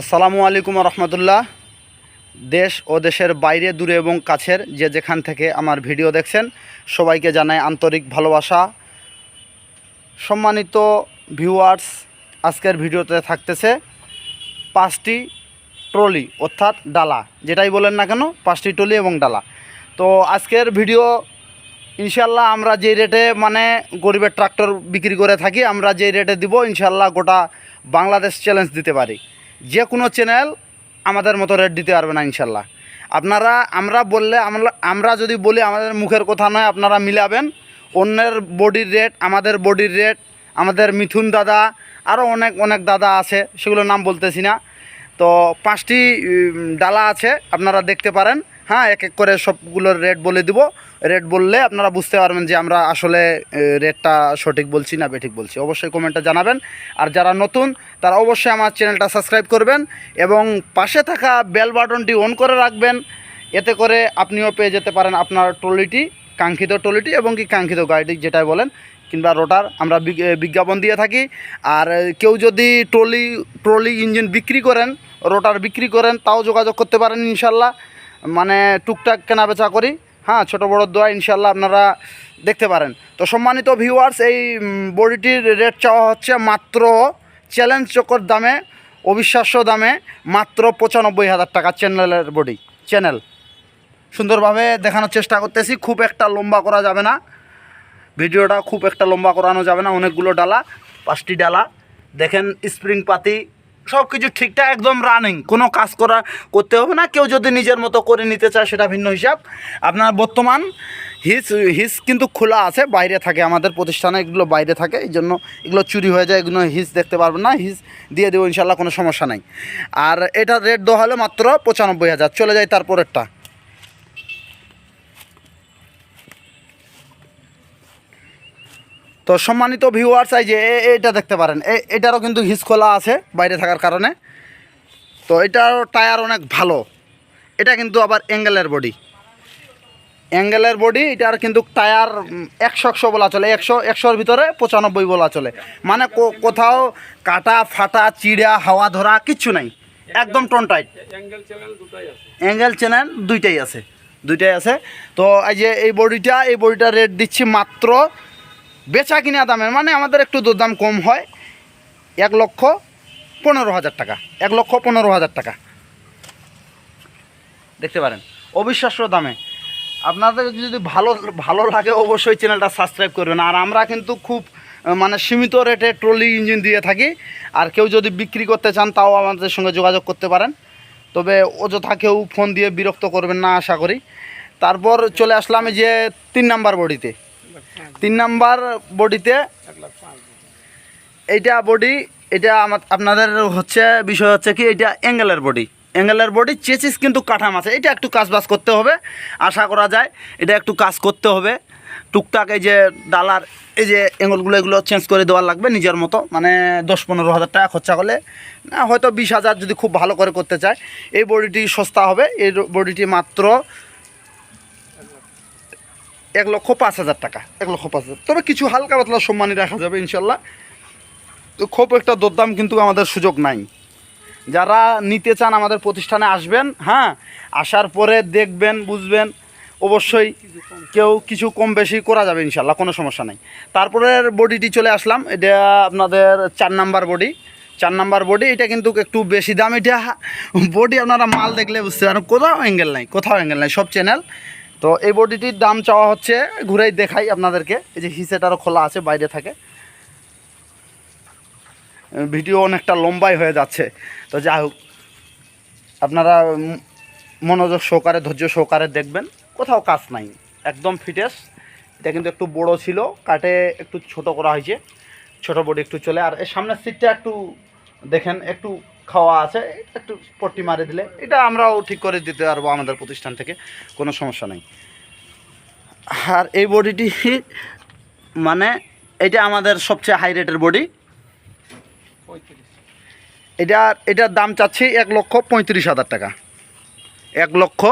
আসসালামু আলাইকুম রহমতুল্লাহ। দেশ ও দেশের বাইরে, দূরে এবং কাছের যে যেখান থেকে আমার ভিডিও দেখছেন, সবাইকে জানাই আন্তরিক ভালোবাসা। সম্মানিত ভিউয়ার্স আজকের ভিডিওতে থাকতেছে পাঁচটি ট্রলি, অর্থাৎ ডালা। যেটাই বলেন না কেন, পাঁচটি ট্রলি এবং ডালা। তো আজকের ভিডিও ইনশাল্লাহ আমরা যে রেটে মানে গরিবের ট্রাক্টর বিক্রি করে থাকি, আমরা যে রেটে দিব ইনশাল্লাহ গোটা বাংলাদেশ চ্যালেঞ্জ দিতে পারি। যে কোনো চ্যানেল আমাদের মতো রেট দিতে পারবে না, ইনশাল্লাহ। আপনারা, আমরা বললে, আমরা আমরা যদি বলি আমাদের মুখের কথা নয়, আপনারা মিলাবেন। অন্যের বডির রেট আমাদের বডির রেট আমাদের মিথুন দাদা আরও অনেক অনেক দাদা আছে, সেগুলোর নাম বলতেছি না। তো পাঁচটি ডালা আছে, আপনারা দেখতে পারেন। হ্যাঁ এক এক করে সবগুলোর রেট বলে দিব। রেট বললে আপনারা বুঝতে পারবেন যে আমরা আসলে রেটটা সঠিক বলছি না বেঠিক বলছি। অবশ্যই কমেন্টটা জানাবেন। আর যারা নতুন, তারা অবশ্যই আমার চ্যানেলটা সাবস্ক্রাইব করবেন এবং পাশে থাকা বেল বাটনটি অন করে রাখবেন। এতে করে আপনিও পেয়ে যেতে পারেন আপনার ট্রলিটি কাঙ্ক্ষিত ট্রলিটি এবং কি কাঙ্ক্ষিত গাড়িটি, যেটাই বলেন, কিংবা রোটার আমরা বিজ্ঞাপন দিয়ে থাকি। আর কেউ যদি ট্রলি ট্রলি ইঞ্জিন বিক্রি করেন রোটার বিক্রি করেন, তাও যোগাযোগ করতে পারেন ইনশাল্লাহ। মানে টুকটাক কেনা বেচা করি। হ্যাঁ ছোটো বড়ো দোয়া ইনশাল্লাহ আপনারা দেখতে পারেন। তো সম্মানিত ভিউয়ার্স এই বডিটির রেট চাওয়া হচ্ছে মাত্র চ্যালেঞ্জ চক্কর দামে, অবিশ্বাস্য দামে মাত্র পঁচানব্বই হাজার টাকা চ্যানেলের বডি চ্যানেল সুন্দরভাবে দেখানোর চেষ্টা করতেছি, খুব একটা লম্বা করা যাবে না। ভিডিওটা খুব একটা লম্বা করানো যাবে না, অনেকগুলো ডালা, পাঁচটি ডালা। দেখেন স্প্রিং পাতি সব কিছু ঠিকঠাক, একদম রানিং কোনো কাজ করা করতে হবে না। কেউ যদি নিজের মতো করে নিতে চায়, সেটা ভিন্ন হিসাব। আপনার বর্তমান হিস হিস কিন্তু খোলা আছে, বাইরে থাকে আমাদের প্রতিষ্ঠানে, এগুলো বাইরে থাকে, এই জন্য এগুলো চুরি হয়ে যায়, এগুলো হিস দেখতে পারবেন না হিস দিয়ে দেবো ইনশাল্লাহ কোনো সমস্যা নাই। আর এটার রেট দেওয়া হলো মাত্র পঁচানব্বই হাজার। চলে যায় তারপরেরটা। তো সম্মানিত ভিউয়ার্স এই যে এটা দেখতে পারেন। এটারও কিন্তু হিস খোলা আছে বাইরে থাকার কারণে। তো এটার টায়ার অনেক ভালো। এটা কিন্তু আবার অ্যাঙ্গেলের বডি অ্যাঙ্গেলের বডি এটার কিন্তু টায়ার একশো একশো বলা চলে, একশো একশোর ভিতরে পঁচানব্বই বলা চলে। মানে কোথাও কাটা, ফাটা, চিড়া, হাওয়া ধরা কিচ্ছু নাই। একদম টন টাইট অ্যাঙ্গেল চ্যানেল দুইটাই আছে। দুইটাই আছে। তো এই যে এই বডিটা এই বডিটা রেট দিচ্ছি মাত্র বেচা কিনা দামে মানে আমাদের একটু দাম কম হয়। এক লক্ষ পনেরো হাজার টাকা। এক লক্ষ পনেরো হাজার টাকা। দেখতে পারেন। অবিশ্বাস্য দামে। আপনাদের যদি ভালো ভালো লাগে অবশ্যই চ্যানেলটা সাবস্ক্রাইব করবেন। আর আমরা কিন্তু খুব মানে সীমিত রেটে ট্রলি ইঞ্জিন দিয়ে থাকি। আর কেউ যদি বিক্রি করতে চান, তাও আমাদের সঙ্গে যোগাযোগ করতে পারেন। তবে অযথা কেউ ফোন দিয়ে বিরক্ত করবেন না, আশা করি। তারপর চলে আসলাম যে তিন নাম্বার বডিতে। তিন নাম্বার বডিতে এইটা বডি এটা আমার, আপনাদের হচ্ছে বিষয় হচ্ছে কি এটা অ্যাঙ্গেলের বডি অ্যাঙ্গেলের বডি চেচিস কিন্তু কাঠাম আছে। এটা একটু কাজ বাজ করতে হবে, আশা করা যায়। এটা একটু কাজ করতে হবে। টুকটাক এই যে ডালার, এই যে অ্যাঙ্গলগুলো এগুলো চেঞ্জ করে দেওয়ার লাগবে নিজের মতো। মানে দশ পনেরো হাজার টাকা খরচা করলে না, হয়তো বিশ হাজার যদি খুব ভালো করে করতে চায়। এই বডিটি সস্তা হবে। এই বডিটি মাত্র এক লক্ষ পাঁচ হাজার টাকা, এক লক্ষ পাঁচ হাজার। তবে কিছু হালকা পাতলা সম্মানী রাখা যাবে, ইনশাল্লাহ। তো খুব একটা দরদাম কিন্তু আমাদের সুযোগ নাই। যারা নিতে চান আমাদের প্রতিষ্ঠানে আসবেন হ্যাঁ আসার পরে দেখবেন, বুঝবেন, অবশ্যই কেউ কিছু কম বেশি করা যাবে, ইনশাল্লাহ, কোনো সমস্যা নেই। তারপরের বডিটি চলে আসলাম, এটা আপনাদের চার নাম্বার বডি। চার নাম্বার বডি, এটা কিন্তু একটু বেশি দাম, এটা বডি আপনারা মাল দেখলে বুঝতে পারেন কোথাও অ্যাঙ্গেল নাই, কোথাও অ্যাঙ্গেল নাই, সব চ্যানেল তো এই বডিটির দাম চাওয়া হচ্ছে, ঘুরেই দেখাই আপনাদেরকে। এই যে হিসেটারও খোলা আছে, বাইরে থাকে। ভিডিও অনেকটা লম্বাই হয়ে যাচ্ছে। তো যাই হোক, আপনারা মনোযোগ সহকারে, ধৈর্য সহকারে দেখবেন। কোথাও কাজ নাই, একদম ফিটেস এটা কিন্তু একটু বড় ছিল, কাটে একটু ছোট করা হয়েছে। ছোট বডি একটু চলে, আর এর সামনের সিটটা একটু দেখেন, একটু খাওয়া আছে একটু পট্টি মারে দিলে। এটা আমরাও ঠিক করে দিতে পারব আমাদের প্রতিষ্ঠান থেকে কোনো সমস্যা নেই। আর এই বডিটি মানে এটা আমাদের সবচেয়ে হাই রেটের বডি। এটা এটার দাম চাচ্ছি এক লক্ষ পঁয়ত্রিশ হাজার টাকা। এক লক্ষ